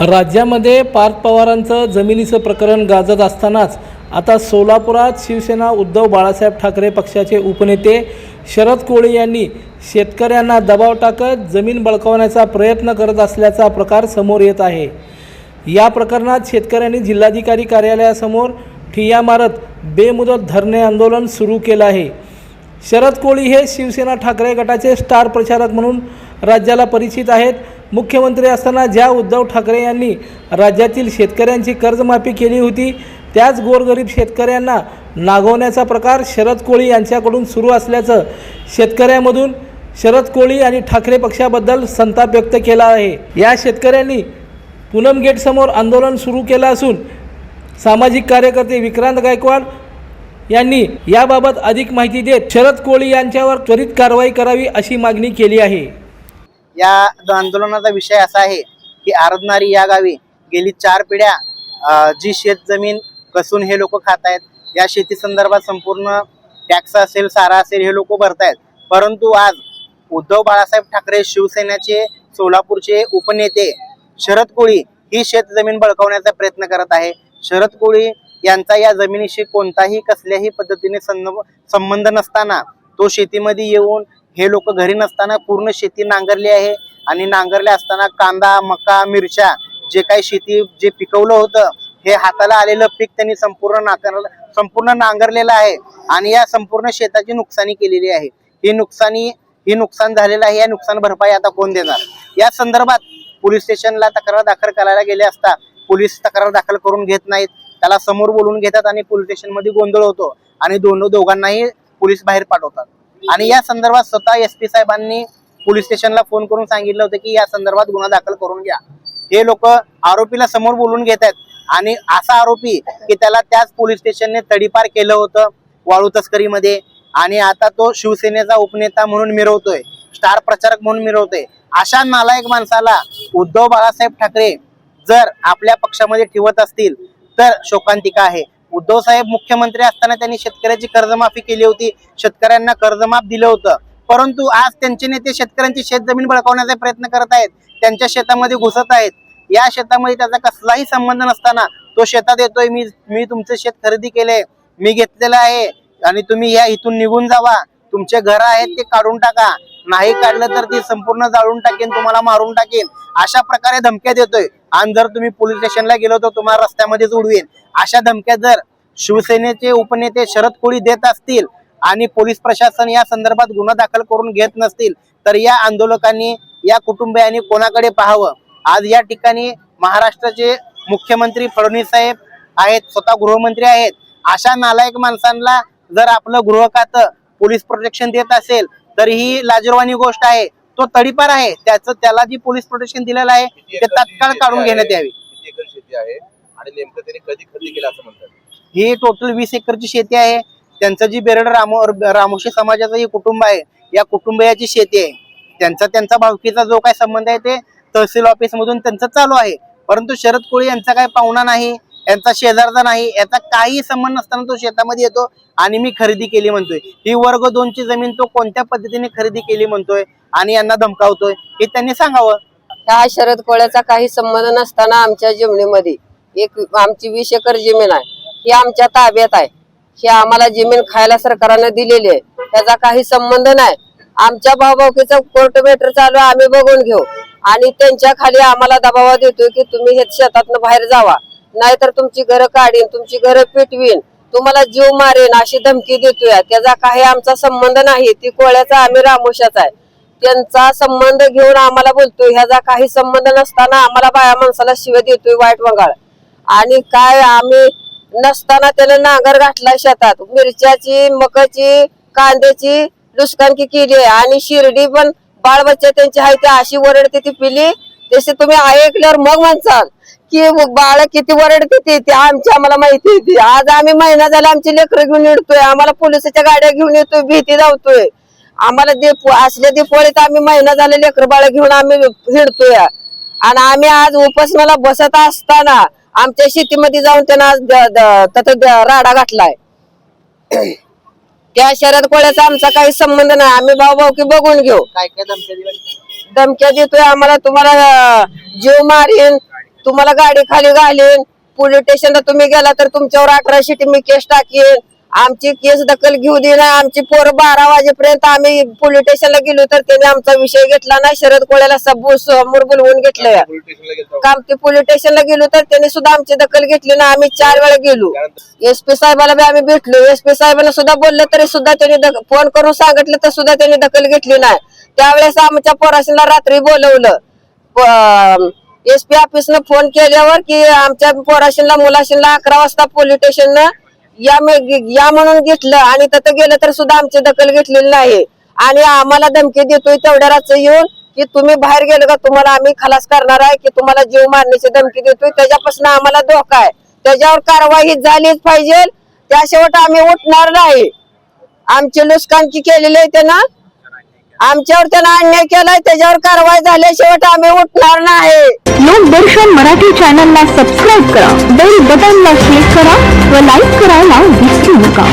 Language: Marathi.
राज्यामध्ये पार्थ पवारांचं जमिनीचं प्रकरण गाजत असतानाच आता सोलापुरात शिवसेना उद्धव बाळासाहेब ठाकरे पक्षाचे उपनेते शरद कोळे यांनी शेतकऱ्यांना दबाव टाकत जमीन बळकावण्याचा प्रयत्न करत असल्याचा प्रकार समोर येत आहे. या प्रकरणात शेतकऱ्यांनी जिल्हाधिकारी कार्यालयासमोर ठिय्या मारत बेमुदत धरणे आंदोलन सुरू केलं आहे. शरद कोळी हे शिवसेना ठाकरे गटाचे स्टार प्रचारक म्हणून राज्याला परिचित आहेत. मुख्यमंत्री असताना ज्या उद्धव ठाकरे यांनी राज्यातील शेतकऱ्यांची कर्जमाफी केली होती त्याच गोरगरीब शेतकऱ्यांना नागवण्याचा प्रकार शरद कोळी यांच्याकडून सुरू असल्याचं शेतकऱ्यांमधून शरद कोळी आणि ठाकरे पक्षाबद्दल संताप व्यक्त केला आहे. या शेतकऱ्यांनी पूनम गेटसमोर आंदोलन सुरू केलं असून सामाजिक कार्यकर्ते विक्रांत गायकवाड यांनी याबाबत अधिक माहिती देत शरद कोळी यांच्यावर त्वरित कारवाई करावी अशी मागणी केली आहे. या आंदोलनाचा विषय असा आहे की आरदनारी या गावी गेली चार पिढ्या जी शेत जमीन कसून हे लोक खात आहेत या शेती संदर्भात संपूर्ण टॅक्स असेल सारा असेल हे लोक भरतायत. परंतु आज उद्धव बाळासाहेब ठाकरे शिवसेनेचे सोलापूरचे उपनेते शरद कोळी ही शेत जमीन बळकावण्याचा प्रयत्न करत आहे. शरद कोळी यांचा या जमिनीशी कोणताही कसल्याही पद्धतीने संबंध नसताना तो शेतीमध्ये येऊन हे लोक घरी नसताना पूर्ण शेती नांगरली आहे आणि नांगरले असताना कांदा मका मिरच्या जे काही शेती जे पिकवलं होतं हे हाताला आलेलं पीक त्यांनी संपूर्ण नाकार संपूर्ण नांगरलेलं आहे आणि या संपूर्ण शेताची नुकसानी केलेली आहे. ही नुकसानी ही नुकसान झालेलं आहे या नुकसान भरपाई आता कोण देणार? या संदर्भात पोलीस स्टेशनला तक्रार दाखल करायला गेले असता पोलीस तक्रार दाखल करून घेत नाहीत. त्याला समोर बोलून घेतात आणि पोलीस स्टेशनमध्ये गोंधळ होतो आणि दोन दोघांनाही पोलीस बाहेर पाठवतात. आणि या संदर्भात स्वतः एस पी साहेबांनी पोलीस स्टेशनला फोन करून सांगितलं होतं की या संदर्भात गुन्हा दाखल करून घ्या. हे लोक आरोपीला समोर बोलून घेत आहेत आणि असा आरोपी की त्याला त्याच पोलीस स्टेशनने तडीपार केलं होतं वाळू तस्करीमध्ये आणि आता तो शिवसेनेचा उपनेता म्हणून मिरवतोय. स्टार प्रचारक म्हणून मिरवतोय. अशा नालायक माणसाला उद्धव बाळासाहेब ठाकरे जर आपल्या पक्षामध्ये ठेवत असतील तर शोकांतिका आहे. उद्धव साहेब मुख्यमंत्री असताना त्यांनी शेतकऱ्याची कर्जमाफी केली होती. शेतकऱ्यांना कर्जमाफ दिलं होतं. परंतु आज त्यांचे नेते शेतकऱ्यांची शेतजमीन बळकावण्याचा प्रयत्न करत आहेत. त्यांच्या शेतामध्ये घुसत आहेत. या शेतामध्ये त्याचा कसलाही संबंध नसताना तो शेतात येतोय. मी मी तुमचं शेत खरेदी केलंय. मी घेतलेलं आहे. आणि तुम्ही या इथून निघून जावा. तुमचे घर आहेत ते काढून टाका. नाही काढलं तर ती संपूर्ण जाळून टाकेन तुम्हाला मारून टाकेन. अशा प्रकारे धमक्या देतोय. आणि जर तुम्ही पोलीस स्टेशनला गेलो तर तुम्हाला रस्त्यामध्येच उडवेन. अशा धमक्या जर शिवसेनेचे उपनेते शरद कोळी देत असतील आणि पोलीस प्रशासन या संदर्भात गुन्हा दाखल करून घेत नसतील तर या आंदोलकांनी या कुटुंबियांनी कोणाकडे पाहावं? आज या ठिकाणी महाराष्ट्राचे मुख्यमंत्री फडणवीस साहेब आहेत स्वतः गृहमंत्री आहेत. अशा नालायक माणसांना जर आपलं गृह खातं पोलीस प्रोटेक्शन देत असेल तर ही लाजीरवाणी गोष्ट आहे. तो तडीपार आहे. त्याचं त्याला जी पोलीस प्रोटेक्शन दिलेलं आहे ते तात्काळ काढून घेण्यात यावी. किती एकर शेती आहे? आणि नेमकं त्यांनी कधी खरेदी केलं असं म्हणतात? ही टोटल वीस एकरची शेती आहे. त्यांचं जी बेरड रामो रामोशी समाजाचं हे कुटुंब आहे या कुटुंबियाची शेती आहे. त्यांचा त्यांचा भावकीचा जो काय संबंध आहे ते तहसील ऑफिस मधून त्यांचं चालू आहे. परंतु शरद कोळी यांचा काही पाहुणा नाही. यांचा शेजारचा नाही याचा काही संबंध नसताना तो शेतामध्ये येतो आणि मी खरेदी केली म्हणतोय. ही वर्ग दोनची जमीन तो कोणत्या पद्धतीने खरेदी केली म्हणतोय आणि यांना धमकावतोय हे त्यांनी सांगावं. ह्या शरद कोळ्याचा काही संबंध नसताना आमच्या जमिनीमध्ये एक आमची वीस एकर जमीन आहे. ही आमच्या ताब्यात आहे. ही आम्हाला जमीन खायला सरकारने दिलेली आहे. त्याचा काही संबंध नाही. आमच्या भावभावकीचा कोर्ट मॅटर चालू आम्ही बघून घेऊ. आणि त्यांच्या खाली आम्हाला दबावा देतोय की तुम्ही हे शेतातनं बाहेर जावा. नाहीतर तुमची घरं काढीन तुमची घरं पेटवीन. तुम्हाला जीव मारेन अशी धमकी देतोय. त्याचा काही आमचा संबंध नाही. ती कोळ्याचा आम्ही रामोशाचा आहे. त्यांचा संबंध घेऊन आम्हाला बोलतोय. ह्याचा काही संबंध नसताना आम्हाला बाया माणसाला शिव देतोय वाईट वंगाळ. आणि काय आम्ही नसताना त्याला नांगर घातला शेतात. मिरच्याची मकाची कांद्याची नुकसानकी केली आहे. आणि शिर्डी पण बाळ बच्चा त्यांची आहे ती अशी वरडते ती पिली. तसे तुम्ही ऐकल्यावर मग म्हणसाल की बाळ किती वरडते ती ती आमची आम्हाला माहिती आहे ती आज आम्ही महिना झाला आमची लेकरं घेऊन येतोय आम्हाला पोलिसाच्या गाड्या घेऊन येतोय भीती धावतोय. आम्हाला दीप असल्या दीपवळीत आम्ही महिना झाले लेकर बाळ घेऊन आम्ही हिंडतोय. आणि आम्ही आज उपासनाला बसत असताना आमच्या शेतीमध्ये जाऊन त्यांना द- राडा घातलाय. त्या शरद कोळ्याचा आमचा काही संबंध नाही. आम्ही भाऊ भाऊ की बघून घेऊ. काय काय धमक्या देतोय आम्हाला तुम्हाला जीव मारीन. तुम्हाला गाडी खाली घालीन. पोलीस स्टेशनला तुम्ही गेला तर तुमच्यावर अठरा शिटी मी केस टाकीन. आमची केस दखल घेऊ दे ना. आमची पोर बारा वाजेपर्यंत आम्ही पोलीस स्टेशनला गेलो तर त्यांनी आमचा विषय घेतला नाही. शरद कोळ्याला सबू समोर बोलवून गेलतो काम ते पोलीस स्टेशनला गेलो तर त्यांनी सुद्धा आमची दखल घेतली ना आम्ही चार वेळा गेलो. त्यानंतर एस पी साहेबाला बी आम्ही भेटलो. एस पी साहेबांना सुद्धा बोललं तरी सुद्धा त्यांनी फोन करून सांगितलं तर सुद्धा त्यांनी दखल घेतली नाही. त्यावेळेस आमच्या पोराशीला रात्री बोलवलं. एस पी ऑफिसनं फोन केल्यावर की आमच्या पोराशीला मुलाशीला अकरा वाजता पोलीस स्टेशन या या म्हणून घेतलं आणि तिथं गेलं तर सुद्धा आमची दखल घेतलेली नाही. आणि आम्हाला धमकी देतोय तेवढ्या रात्री येऊन की तुम्ही बाहेर गेलो का? तुम्हाला आम्ही खलास करणार आहे की तुम्हाला जीव मारण्याची धमकी देतोय? त्याच्यापासून आम्हाला धोका आहे. त्याच्यावर कारवाई झालीच पाहिजे. त्या शेवट आम्ही उठणार नाही. आमची लुचकांकी केलेली आहे त्यांना. आमच्यावर त्यांना अन्याय केलाय त्याच्यावर कारवाई झाल्याशिवाय आम्ही उठणार नाही. लोकदर्शन मराठी चॅनल ला सबस्क्राईब करा बेल बटनला क्लिक करा व लाईक करायला विसरू नका.